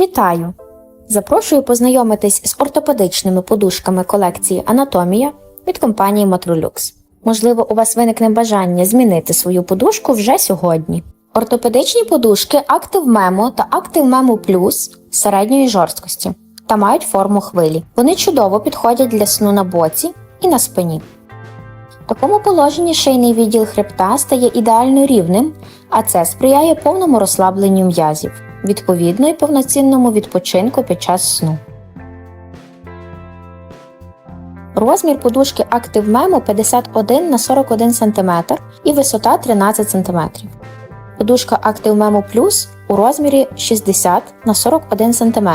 Вітаю! Запрошую познайомитись з ортопедичними подушками колекції Анатомія від компанії Matrolux. Можливо, у вас виникне бажання змінити свою подушку вже сьогодні. Ортопедичні подушки Active Memo та Active Memo Plus середньої жорсткості та мають форму хвилі. Вони чудово підходять для сну на боці і на спині. В такому положенні шийний відділ хребта стає ідеально рівним, а це сприяє повному розслабленню м'язів, відповідно і повноцінному відпочинку під час сну. Розмір подушки Active Memo 51 на 41 см і висота 13 см. Подушка Active Memo Plus у розмірі 60 на 41 см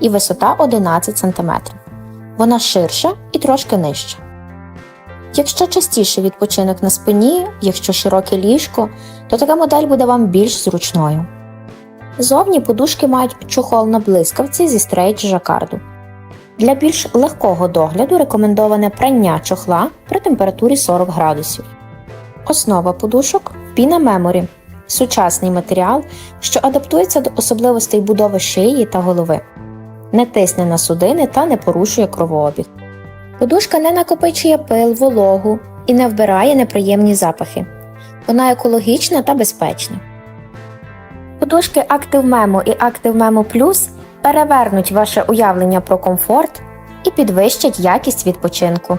і висота 11 см. Вона ширша і трошки нижча. Якщо частіше відпочинок на спині, якщо широке ліжко, то така модель буде вам більш зручною. Зовні подушки мають чохол на блискавці зі стрейч жакарду. Для більш легкого догляду рекомендоване прання чохла при температурі 40 градусів. Основа подушок піна меморі сучасний матеріал, що адаптується до особливостей будови шиї та голови, не тисне на судини та не порушує кровообіг. Подушка не накопичує пил, вологу і не вбирає неприємні запахи. Вона екологічна та безпечна. Подушки Active Memo і Active Memo Plus перевернуть ваше уявлення про комфорт і підвищать якість відпочинку.